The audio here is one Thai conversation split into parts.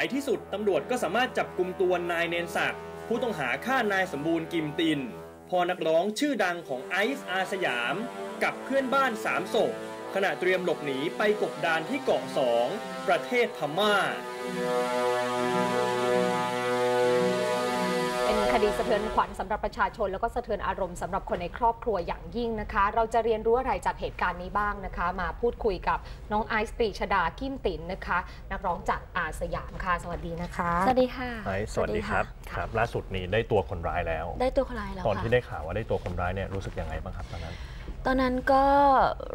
ในที่สุดตำรวจก็สามารถจับกลุ่มตัวนายเนนศักดิ์ผู้ต้องหาฆ่านายสมบูรณ์กิมตินพอนักร้องชื่อดังของไอซ์อาสยาม กับเพื่อนบ้านสามศพขณะเตรียมหลบหนีไปกบดานที่เกาะสองประเทศพม่า ดีสะเทือนขวัญสำหรับประชาชน แล้วก็สะเทือนอารมณ์สำหรับคนในครอบครัวอย่างยิ่งนะคะ เราจะเรียนรู้อะไรจากเหตุการณ์นี้บ้างนะคะ มาพูดคุยกับน้องไอซ์ปรีชดากิมตินนะคะ นักร้องจากอาสยามค่ะสวัสดีนะคะ สวัสดีค่ะไอซ์สวัสดีครับะครับ ล่าสุดนี้ได้ตัวคนร้ายแล้ว ได้ตัวคนร้ายแล้วตอนค่ะที่ได้ข่าวว่าได้ตัวคนร้ายเนี่ยรู้สึกยังไงบ้างครับตอนนั้น ตอนนั้นก็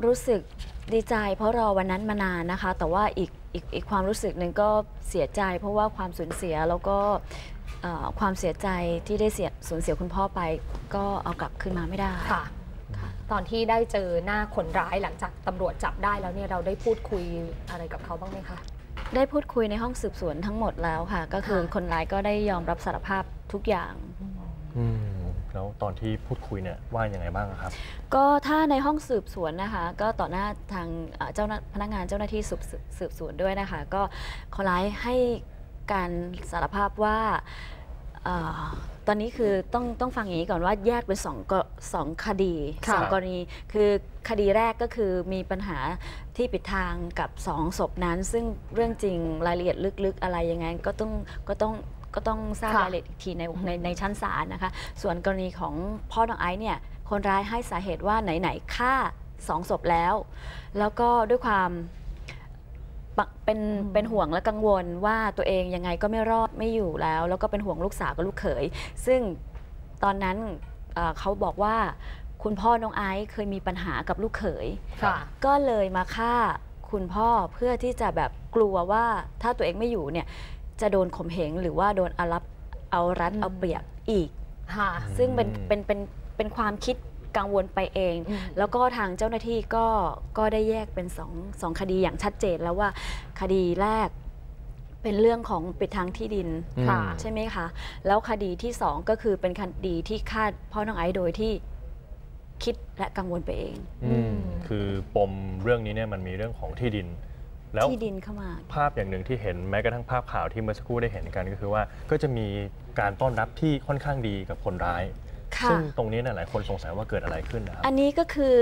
รู้สึกดีใจ เพราะรอวันนั้นมานานนะคะ แต่ว่าอีก อีกอีกความรู้สึกหนึ่งก็เสียใจ เพราะว่าความสูญเสียแล้วก็เอ่อความเสียใจที่ได้เสียสูญเสียคุณพ่อไป ก็เอากลับคืนมาไม่ได้ค่ะตอนที่ได้เจอหน้าคนร้ายหลังจากตำรวจจับได้แล้วเนี่ยเราได้พูดคุยอะไรกับเขาบ้างไหมคะได้พูดคุยในห้องสืบสวนทั้งหมดแล้วค่ะ ก็คือค่ะคนร้ายก็ได้ยอมรับสารภาพทุกอย่างอืม แล้วตอนที่พูดคุยเนี่ยว่ายังไงบ้างครับ ก็ถ้าในห้องสืบสวนนะคะ ก็ต่อหน้าทางเอ่อเจ้าหน้าพนักงานเจ้าหน้าที่สืบสืบสวนด้วยนะคะ ก็คนร้ายให้การสารภาพว่าเออตอนนี้คือต้องต้องฟังอย่างนี้ก่อนว่าแยกเป็นสองกสองคดีค่ะสองกรณีคือคดีแรกก็คือมีปัญหาที่ปิดทางกับสองศพนั้น ซึ่งเรื่องจริงรายละเอียดลึกๆอะไรยังไงก็ต้องก็ต้อง ก็ต้องทราบค่ะรายละเอียดอีกทีในในในชั้นศาลนะคะ ส่วนกรณีของพ่อน้องไอซ์เนี่ยคนร้ายให้สาเหตุว่าไหนๆฆ่าสองศพแล้ว แล้วก็ด้วยความปะเป็นอืมเป็นห่วงและกังวลว่าตัวเองยังไงก็ไม่รอดไม่อยู่แล้ว แล้วก็เป็นห่วงลูกสาวกับลูกเขย ซึ่งตอนนั้นเอ่อเขาบอกว่าคุณพ่อน้องไอซ์เคยมีปัญหากับลูกเขยค่ะก็เลยมาฆ่าคุณพ่อเพื่อที่จะแบบกลัวว่าถ้าตัวเองไม่อยู่เนี่ย จะโดนข่มเหงหรือว่าโดนอารับเอารัดอืมเอาเปรียบอีกค่ะซึ่งเป็นอืมเป็นเป็นเป็นความคิดกังวลไปเองอืมแล้วก็ทางเจ้าหน้าที่ก็ก็ได้แยกเป็นสองสองคดีอย่างชัดเจนแล้วว่าคดีแรกเป็นเรื่องของปิดทางที่ดินค่ะใช่ไหมคะ แล้วคดีที่สองก็คือเป็นคดีที่ฆ่าพ่อน้องไอซ์โดยที่คิดและกังวลไปเองอืมคือปมเรื่องนี้เนี่ยมันมีเรื่องของที่ดิน แล้วที่ดินเข้ามา ภาพอย่างหนึ่งที่เห็นแม้กระทั่งภาพข่าวที่เมื่อสักครู่ได้เห็นกันก็คือว่า ก็จะมีการต้อนรับที่ค่อนข้างดีกับคนร้ายค่ะซึ่งตรงนี้เนี่ยหลายคนสงสัยว่าเกิดอะไรขึ้นนะครับอันนี้ก็คือ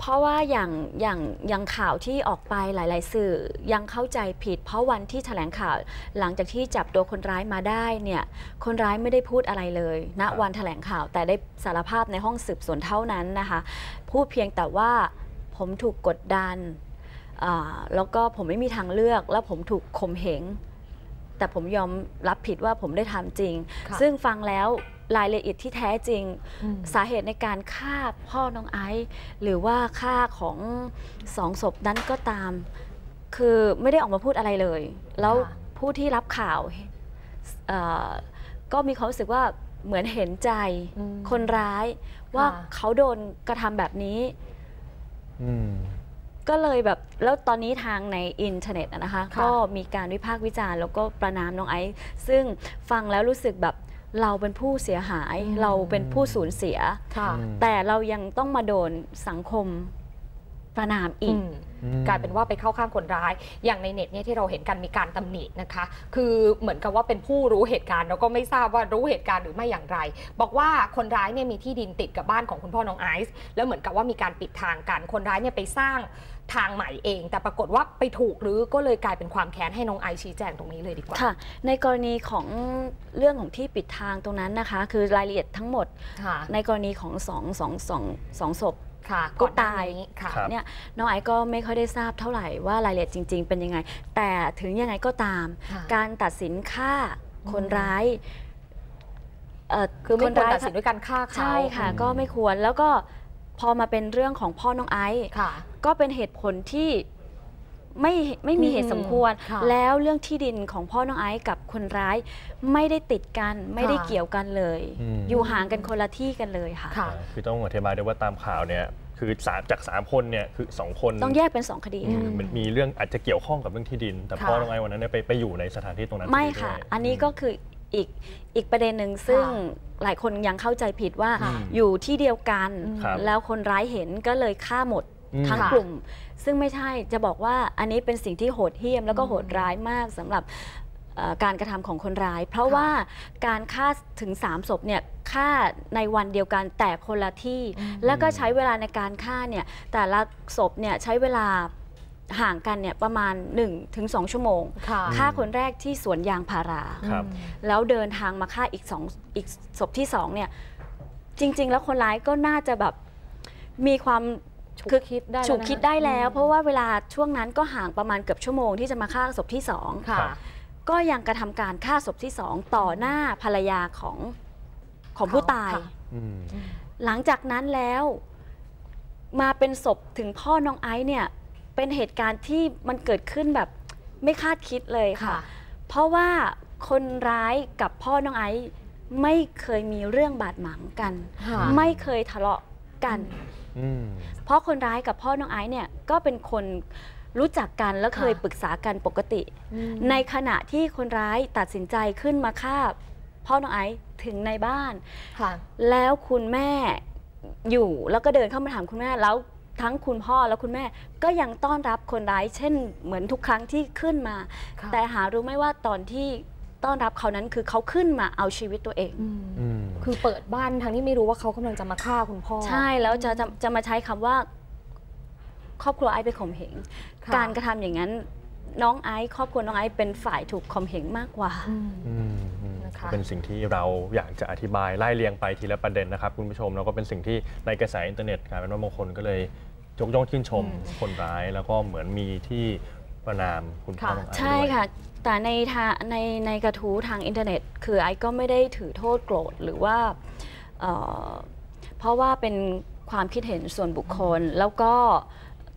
เพราะว่าอย่างอย่างอย่างข่าวที่ออกไปหลาย ๆ สื่อยังเข้าใจผิด เพราะวันที่แถลงข่าวหลังจากที่จับตัวคนร้ายมาได้เนี่ยคนร้ายไม่ได้พูดอะไรเลยณครับวันแถลงข่าวแต่ได้สารภาพในห้องสืบสวนเท่านั้นนะคะ พูดเพียงแต่ว่าผมถูกกดดันอ่า แล้วก็ผมไม่มีทางเลือก แล้วผมถูกข่มเหงแต่ผมยอมรับผิดว่าผมได้ทำจริงค่ะซึ่งฟังแล้วรายละเอียดที่แท้จริงอืมสาเหตุในการฆ่าพ่อน้องไอซ์หรือว่าฆ่าของสองศพนั้นก็ตาม คือไม่ได้ออกมาพูดอะไรเลย แล้วค่ะผู้ที่รับข่าวเอ่อก็มีความรู้สึกว่าเหมือนเห็นใจอืมคนร้ายว่าค่ะเขาโดนกระทำแบบนี้อืม ก็เลยแบบแล้วตอนนี้ทางในอินเทอร์เน็ตอะนะคะค่ะก็มีการวิพากษ์วิจารณ์แล้วก็ประนามน้องไอซ์ซึ่งฟังแล้วรู้สึกแบบเราเป็นผู้เสียหายอืมเราเป็นผู้สูญเสียค่ะอืมแต่เรายังต้องมาโดนสังคม ประนามอีกอืมกลายเป็นว่าไปเข้าข้างคนร้าย อย่างในเน็ตเนี่ยที่เราเห็นกันมีการตำหนินะคะ คือเหมือนกับว่าเป็นผู้รู้เหตุการณ์เราก็ไม่ทราบว่ารู้เหตุการณ์หรือไม่อย่างไร บอกว่าคนร้ายเนี่ยมีที่ดินติดกับบ้านของคุณพ่อน้องไอซ์แล้วเหมือนกับว่ามีการปิดทางกันคนร้ายเนี่ยไปสร้างทางใหม่เอง แต่ปรากฏว่าไปถูกหรือก็เลยกลายเป็นความแค้นให้น้องไอซ์ชี้แจงตรงนี้เลยดีกว่าค่ะ ในกรณีของเรื่องของที่ปิดทางตรงนั้นนะคะ คือรายละเอียดทั้งหมดค่ะในกรณีของสองสองสองสองศพ ค่ะก็อนหน้ตายนี้ค่ะครับเนี่ยน้องไอซ์ก็ไม่ค่อยได้ทราบเท่าไหร่ว่ารายละเอียดจริง ๆ เป็นยังไง แต่ถึงยังไงก็ตามค่ะการตัดสินฆ่าคนอืมร้ายเอ่อคือไม่นควรร้ายตัดสินด้วยการฆ่าเขาใช่ค่ะอืมก็ไม่ควรแล้วก็พอมาเป็นเรื่องของพ่อน้องไอซ์ค่ะก็เป็นเหตุผลที่ ไม่ไม่มีเหตุสมควรค่ะแล้วเรื่องที่ดินของพ่อน้องไอซ์กับคนร้าย ไม่ได้ติดกันไม่ได้ค่ะเกี่ยวกันเลยอืมอยู่ห่างกันคนละที่กันเลยค่ะค่ะ คือต้องอธิบายด้วยว่าตามข่าวเนี่ยคือสามจากสามคนเนี่ยคือสองคนต้องแยกเป็นสองคดีอืค่ะมมันมีเรื่องอาจจะเกี่ยวข้องกับเรื่องที่ดิน แต่พ่อค่ะน้องไอ้วันนั้นเนี่ยไปไปอยู่ในสถานที่ตรงนั้นไม่พอดีค่ะด้วยอันนี้ก็คืออีกอีกประเด็นหนึ่งซึ่งหลายคนยังเข้าใจผิดว่าค่ะอยู่ที่เดียวกันครับแล้วคนร้ายเห็นก็เลยฆ่าหมดอืม ทั้งค่ะกลุ่ม ซึ่งไม่ใช่จะบอกว่าอันนี้เป็นสิ่งที่โหดเหี้ยมแล้วก็อืมโหดร้ายมากสำหรับเเอ่อการกระทำของคนร้าย เพราะค่ะว่าการฆ่าถึง 3 ศพเนี่ยฆ่าในวันเดียวกันแต่คนละที่อืมแล้วก็ใช้เวลาในการฆ่าเนี่ยแต่ละศพเนี่ยใช้เวลาห่างกันเนี่ยประมาณ 1-2 ชั่วโมงค่ะฆ่าคนแรกที่สวนยางพาราครับแล้วเดินทางมาฆ่าอีกสองอีกศพที่สองเนี่ยจริง ๆ แล้วคนร้ายก็น่าจะแบบมีความ ฉุกคือคิดได้แล้วฉุกนะคิดได้แล้วอืมเพราะว่าเวลาช่วงนั้นก็ห่างประมาณเกือบชั่วโมงที่จะมาฆ่าศพที่สองค่ะครับก็ยังกระทำการฆ่าศพที่สองต่อหน้าภรรยาของของผู้ตายค่ะอืมหลังจากนั้นแล้วมาเป็นศพถึงพ่อน้องไอซ์เนี่ยเป็นเหตุการณ์ที่มันเกิดขึ้นแบบไม่คาดคิดเลยค่ะค่ะเพราะว่าคนร้ายกับพ่อน้องไอซ์ไม่เคยมีเรื่องบาดหมางกันค่ะไม่เคยทะเลาะ กันอืมเพราะคนร้ายกับพ่อน้องไอซ์เนี่ยก็เป็นคนรู้จักกันและเคยค่ะปรึกษากันปกติอืมในขณะที่คนร้ายตัดสินใจขึ้นมาฆ่าพ่อน้องไอซ์ถึงในบ้านค่ะแล้วคุณแม่อยู่แล้วก็เดินเข้ามาถามคุณแม่แล้วทั้งคุณพ่อและคุณแม่ก็ยังต้อนรับคนร้าย เช่นเหมือนทุกครั้งที่ขึ้นมาค่ะแต่หารู้ไหมว่าตอนที่ ต้อนรับเขานั้นคือเขาขึ้นมาเอาชีวิตตัวเองอืมอืมคือเปิดบ้านทั้งที่ไม่รู้ว่าเขากำลังจะมาฆ่าคุณพ่อ ใช่แล้วจะจะจะมาใช้คำว่า ครอบครัวไอซ์ไปข่มเหงค่ะการกระทำอย่างนั้นน้องไอซ์ครอบครัวน้องไอซ์เป็นฝ่ายถูกข่มเหงมากกว่าอืมอืมอืมนะคะเป็นสิ่งที่เราอยากจะอธิบายไล่เรียงไปทีละประเด็นนะครับคุณผู้ชมแล้วก็เป็นสิ่งที่ในกระแสอินเทอร์เน็ตกลายเป็นว่าบางคนก็เลยยกย่องชื่นชมอืมคนร้าย แล้วก็เหมือนมีที่ ประนามคุณพ่อค่ะน้องไอซ์ใช่ด้วยค่ะ แต่ในทางในในกระทู้ทางอินเทอร์เน็ต คือไอซ์ก็ไม่ได้ถือโทษโกรธหรือว่าเอ่อเพราะว่าเป็นความคิดเห็นส่วนบุคคล แล้วก็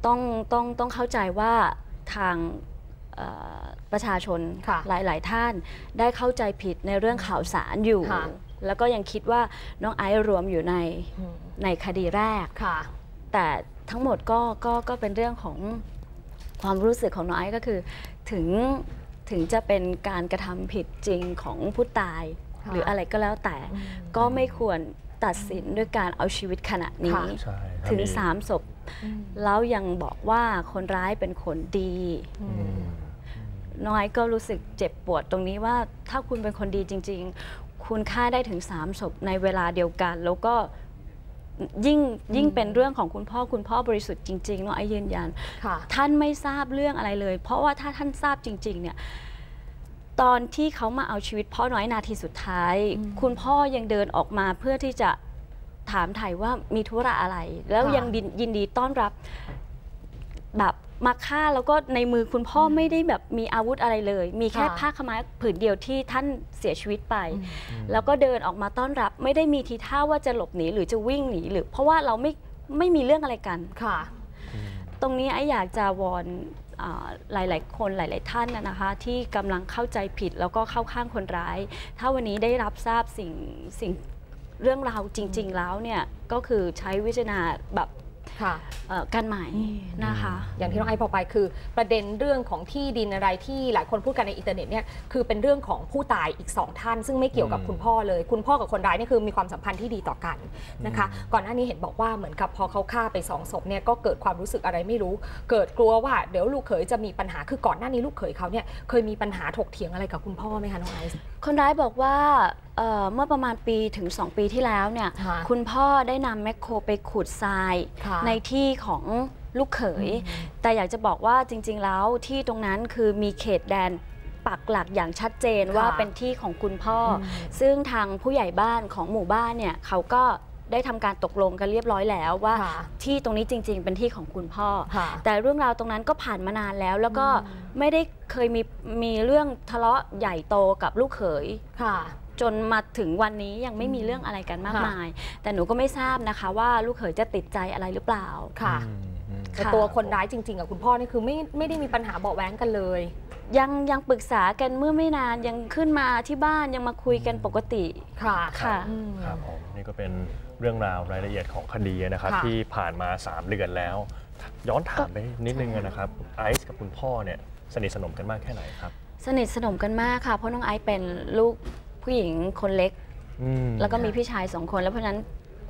ต้องต้องต้องเข้าใจว่าทางเอ่อประชาชนค่ะหลาย ๆ ท่านได้เข้าใจผิดในเรื่องข่าวสารอยู่ค่ะแล้วก็ยังคิดว่าน้องไอซ์รวมอยู่ในอืมในคดีแรกค่ะแต่ทั้งหมดก็ก็ก็เป็นเรื่องของ ความรู้สึกของน้องไอซ์ก็คือ ถึงถึงจะเป็นการกระทำผิดจริงของผู้ตายค่ะหรืออะไรก็แล้วแต่อืมก็ไม่ควรตัดสินด้วยการเอาชีวิตขณะนี้ค่ะใช่ถ้าถึงมีสามศพอืมแล้วยังบอกว่าคนร้ายเป็นคนดีอือืมมน้องไอซ์ก็รู้สึกเจ็บปวดตรงนี้ว่าถ้าคุณเป็นคนดีจริง ๆ คุณฆ่าได้ถึงสามศพในเวลาเดียวกัน แล้วก็ ยิ่งยิ่งเป็นเรื่องของคุณพ่อคุณพ่อบริสุทธิ์จริงๆน้องไอซ์ยืนยันค่ะท่านไม่ทราบเรื่องอะไรเลย เพราะว่าถ้าท่านทราบจริง ๆ เนี่ย ตอนที่เขามาเอาชีวิตพ่อน้อยนาทีสุดท้ายอืมคุณพ่อยังเดินออกมาเพื่อที่จะถามไถ่ว่ามีธุระอะไร แล้วค่ะยังดินยินดีต้อนรับแบบ มาฆ่าแล้วก็ในมือคุณพ่ออไม่ได้แบบมีอาวุธอะไรเลย มีแค่ค่ะผ้าขาวม้าผืนเดียวที่ท่านเสียชีวิตไปอืมแล้วก็เดินออกมาต้อนรับ ไม่ได้มีทีท่าว่าจะหลบหนีหรือจะวิ่งหนีหรือ เพราะว่าเราไม่ไม่มีเรื่องอะไรกันค่ะ ตรงนี้ไอ้อยากจะวอนอ่าหลาย ๆ คนหลาย ๆ ท่านนะนะคะที่กำลังเข้าใจผิดแล้วก็เข้าข้างคนร้าย ถ้าวันนี้ได้รับทราบสิ่งสิ่งเรื่องราวจริง ๆ แล้วเนี่ยก็คือใช้วิจารณาแบบค่ะเอ่อ กันใหม่นะคะ อย่างที่น้องไอซ์บอกไปคือ ประเด็นเรื่องของที่ดินอะไรที่หลายคนพูดกันในอินเทอร์เน็ตเนี่ยคือเป็นเรื่องของผู้ตายอีกสองท่าน ซึ่งไม่เกี่ยวกับอืมคุณพ่อเลย คุณพ่อกับคนร้ายเนี่ยคือมีความสัมพันธ์ที่ดีต่อกันนะคะ ก่อนหน้านี้เห็นบอกว่าเหมือนกับพอเขาฆ่าไปสองศพเนี่ยก็เกิดความรู้สึกอะไรไม่รู้ เกิดกลัวว่าเดี๋ยวลูกเขยจะมีปัญหาคือก่อนหน้านี้ลูกเขยเขาเนี่ยเคยมีปัญหาถกเถียงอะไรกับคุณพ่อไหมคะน้องไอซ์คนร้ายบอกว่าเอ่อเมื่อประมาณปีถึง 2 ปีที่แล้วเนี่ยค่ะคุณพ่อได้นำแมคโครไปขุดทรายค่ะในที่ของลูกเขย แต่อยากจะบอกว่าจริง ๆ แล้วที่ตรงนั้นคือมีเขตแดนปักหลักอย่างชัดเจนค่ะว่าเป็นที่ของคุณพ่ออมซึ่งทางผู้ใหญ่บ้านของหมู่บ้านเนี่ยเขาก็ได้ทำการตกลงกันเรียบร้อยแล้วว่าค่ะที่ตรงนี้จริง ๆ เป็นที่ของคุณพ่อค่ะแต่เรื่องราวตรงนั้นก็ผ่านมานานแล้ว แล้วก็อืมไม่ได้เคยมีมีเรื่องทะเลาะใหญ่โตกับลูกเขยค่ะ จนมาถึงวันนี้ยังไม่มีเรื่องอะไรกันมากค่ะมาย แต่หนูก็ไม่ทราบนะคะว่าลูกเขยจะติดใจอะไรหรือเปล่าค่ะอืมอืมแต่ค่ะตัวคนร้ายจริง ๆ กับคุณพ่อนี่คือไม่ไม่ได้มีปัญหาเบาะแว้งกันเลย ยังยังปรึกษากันเมื่อไม่นานยังขึ้นมาที่บ้านยังมาคุยกันปกติค่ะค่ะอืมครับผมนี่ก็เป็นเรื่องราวรายละเอียดของคดีนะครับค่ะที่ผ่านมา 3 เดือนแล้ว ย้อนถามไปนิดนึงนะครับไอซ์กับคุณพ่อเนี่ยสนิทสนมกันมากแค่ไหนครับสนิทสนมกันมากค่ะเพราะน้องไอซ์เป็นลูก ผู้หญิงคนเล็กอืมแล้วก็มีพี่ชายสองคน แล้วเพราะฉะนั้น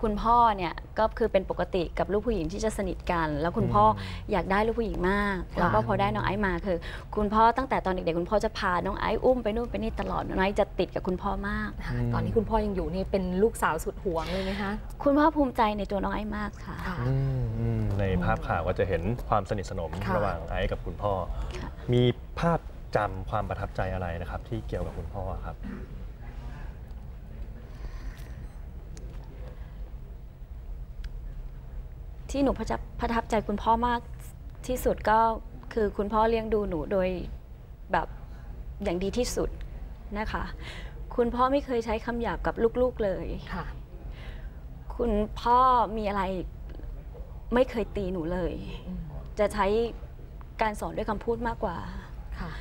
คุณพ่อเนี่ยก็คือเป็นปกติกับลูกผู้หญิงที่จะสนิทกัน แล้วคุณพ่ออยากได้ลูกผู้หญิงมาก แล้วก็พอได้น้องไอซ์มาคือ คุณพ่อตั้งแต่ตอนเด็กๆคุณพ่อจะพาน้องไอซ์อุ้มไปนู่นไปนี่ตลอดน้องไอซ์จะติดกับคุณพ่อมากค่ะตอนนี้คุณพ่อยังอยู่นี่เป็นลูกสาวสุดหวงเลยไหมคะคุณพ่อภูมิใจในตัวน้องไอซ์มากค่ะค่ะอืมอืมในภาพข่าวก็จะเห็นความสนิทสนมค่ะระหว่างไอซ์กับคุณพ่อค่ะมีภาพจำความประทับใจอะไรนะครับ ที่เกี่ยวกับคุณพ่อครับ ที่หนูประทับประทับใจคุณพ่อมากที่สุดก็คือคุณพ่อเลี้ยงดูหนูโดยแบบอย่างดีที่สุดนะคะ คุณพ่อไม่เคยใช้คำหยาบกับลูกๆเลยค่ะ คุณพ่อมีอะไรไม่เคยตีหนูเลยอืมจะใช้การสอนด้วยคำพูดมากกว่าค่ะ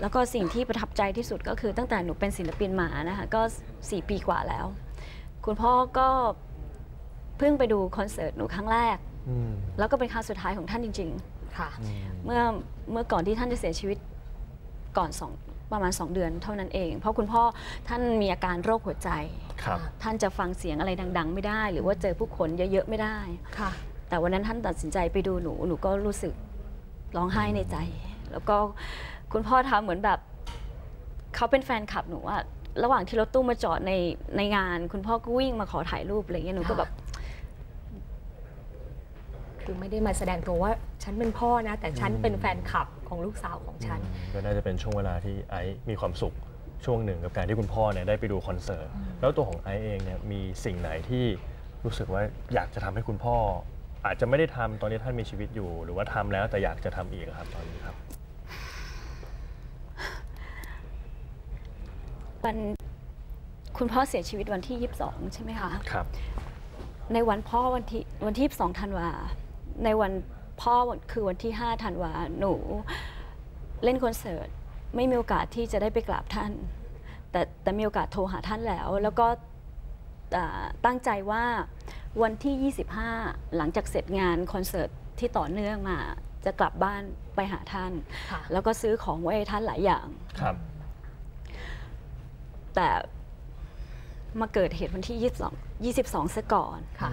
แล้วก็สิ่งที่ประทับใจที่สุดก็คือตั้งแต่หนูเป็นศิลปินมานะคะก็ 4 ปีกว่าแล้ว คุณพ่อก็ เพิ่งไปดูคอนเสิร์ตหนูครั้งแรกอืมแล้วก็เป็นครั้งสุดท้ายของท่านจริงค่ะอืมๆเมื่อเมื่อก่อนที่ท่านจะเสียชีวิตก่อนสองประมาณ 2 เดือนเท่านั้นเอง เพราะคุณพ่อท่านมีอาการโรคหัวใจครับท่านจะฟังเสียงอะไรดัง ๆ ไม่ได้ หรือว่าเจอผู้คนเยอะ ๆ ไม่ได้ค่ะ แต่วันนั้นท่านตัดสินใจไปดูหนู หนูก็รู้สึกร้องไห้ในใจ แล้วก็คุณพ่อทำเหมือนแบบเขาเป็นแฟนคลับหนูอะระหว่างที่รถตู้มาจอดในในงาน คุณพ่อก็วิ่งมาขอถ่ายรูปอะไรเงี้ยหนูก็แบบ คือไม่ได้มาแสดงตัวว่าฉันเป็นพ่อนะ แต่ฉันเป็นแฟนคลับของลูกสาวของฉันอืมก็น่าจะเป็นช่วงเวลาที่ไอซ์มีความสุขช่วงหนึ่งกับการที่คุณพ่อเนี่ยได้ไปดูคอนเสิร์ตแล้วตัวของไอซ์เองเนี่ยมีสิ่งไหนที่รู้สึกว่าอยากจะทำให้คุณพ่อ อาจจะไม่ได้ทำตอนที่ท่านมีชีวิตอยู่ หรือว่าทำแล้วแต่อยากจะทำอีกอะครับตอนนี้ครับ วันคุณพ่อเสียชีวิตวันที่ 22 ใช่ไหมคะ ครับ ในวันพ่อวันที่วันที่ 22 ธันวา ในวันพ่อวันคือวันที่5ธันวาหนูเล่นคอนเสิร์ตไม่มีโอกาสที่จะได้ไปกราบท่าน แต่แต่มีโอกาสโทรหาท่านแล้ว แล้วก็อ่าตั้งใจว่าวันที่ 25 หลังจากเสร็จงานคอนเสิร์ตที่ต่อเนื่องมาจะกลับบ้านไปหาท่านค่ะแล้วก็ซื้อของไว้ให้ท่านหลายอย่างครับ แต่มาเกิดเหตุวันที่ 22 22ซะก่อนค่ะ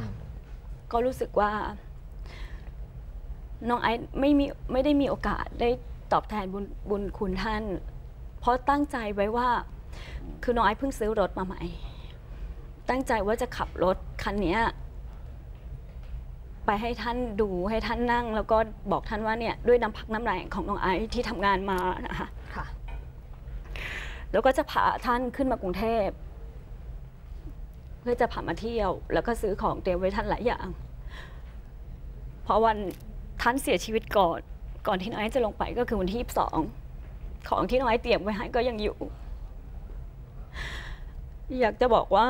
ก็รู้สึกว่า น้องไอซ์ไม่มีไม่ได้มีโอกาสได้ตอบแทนบุญบุญคุณท่าน เพราะตั้งใจไว้ว่า คือน้องไอซ์เพิ่งซื้อรถมาใหม่ ตั้งใจว่าจะขับรถคันเนี้ยไปให้ท่านดูให้ท่านนั่ง แล้วก็บอกท่านว่าเนี่ยด้วยน้ำพักน้ำแรงของน้องไอซ์ที่ทำงานมานะคะค่ะแล้วก็จะพาท่านขึ้นมากรุงเทพเพื่อจะพามาเที่ยว แล้วก็ซื้อของเตรียมไว้ท่านหลายอย่างเพราะวัน ท่านเสียชีวิตก่อนก่อนที่น้องไอซ์จะลงไปก็คือวันที่22ของที่น้องไอซ์เตรียมไว้ให้ก็ยังอยู่ อยากจะบอกว่า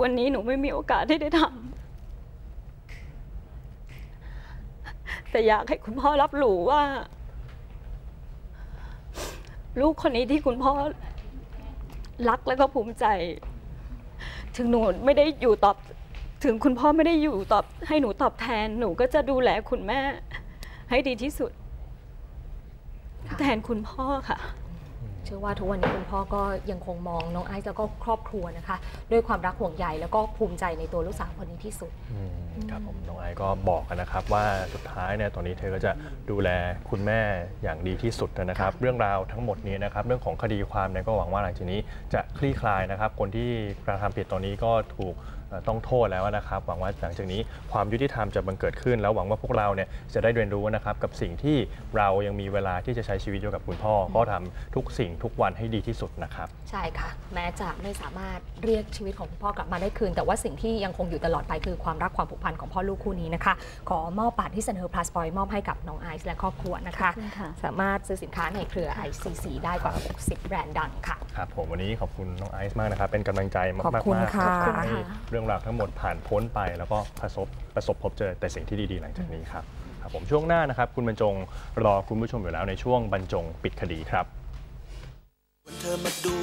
วันนี้หนูไม่มีโอกาสที่ได้ทำแต่อยากให้คุณพ่อรับรู้ว่า ลูกคนนี้ที่คุณพ่อรักและก็ภูมิใจ ถึงหนูไม่ได้อยู่ตอบ ถึงคุณพ่อไม่ได้อยู่ตอบให้หนูตอบแทน หนูก็จะดูแลคุณแม่ ให้ดีที่สุดค่ะแทนคุณพ่อค่ะ เชื่อว่าทุกวันนี้คุณพ่อก็ยังคงมองน้องไอซ์แล้วก็ครอบครัวนะคะ ด้วยความรักห่วงใยแล้วก็ภูมิใจในตัวลูกสาวคนนี้ที่สุดอืมครับผมน้องไอซ์ก็บอกกันนะครับว่าสุดท้ายเนี่ยตอนนี้เธอก็จะดูแลคุณแม่อย่างดีที่สุดนะครับ เรื่องราวทั้งหมดนี้นะครับ เรื่องของคดีความเนี่ยก็หวังว่าหลังจากนี้จะ คลี่คลายนะครับ คนที่กระทำผิดตอนนี้ก็ถูกเอ่อต้องโทษแล้วนะครับ หวังว่าหลังจากนี้ความยุติธรรมจะบังเกิดขึ้น แล้วหวังว่าพวกเราเนี่ยจะได้เรียนรู้นะครับกับสิ่งที่เรายังมีเวลาที่จะใช้ชีวิตอยู่กับคุณพ่อ ก็ทำทุกสิ่งทุกวันให้ดีที่สุดนะครับใช่ค่ะ แม้จะไม่สามารถเรียกชีวิตของคุณพ่อกลับมาได้คืน แต่ว่าสิ่งที่ยังคงอยู่ตลอดไปคือความรักความผูกพันของพ่อลูกคู่นี้นะคะ ขอมอบบัตรที่เสนอ plus point มอบให้กับน้องไอซ์และครอบครัวนะคะขอบคุณค่ะสามารถซื้อสินค้าในเครือ ICC ได้กว่า 60 แบรนด์ดังค่ะ ครับผมวันนี้ขอบคุณน้องไอซ์มากนะครับ เป็นกำลังใจมากขอบมากคุณมากค่ะขอให้เรื่องราวทั้งหมดผ่านพ้นไป แล้วก็ประสบประสบพบเจอแต่สิ่งที่ดีๆ หลังจากนี้ครับครับ ผมช่วงหน้านะครับ คุณบรรจงรอคุณผู้ชมอยู่แล้วในช่วงบรรจงปิดคดีครับ วันเธอมาดู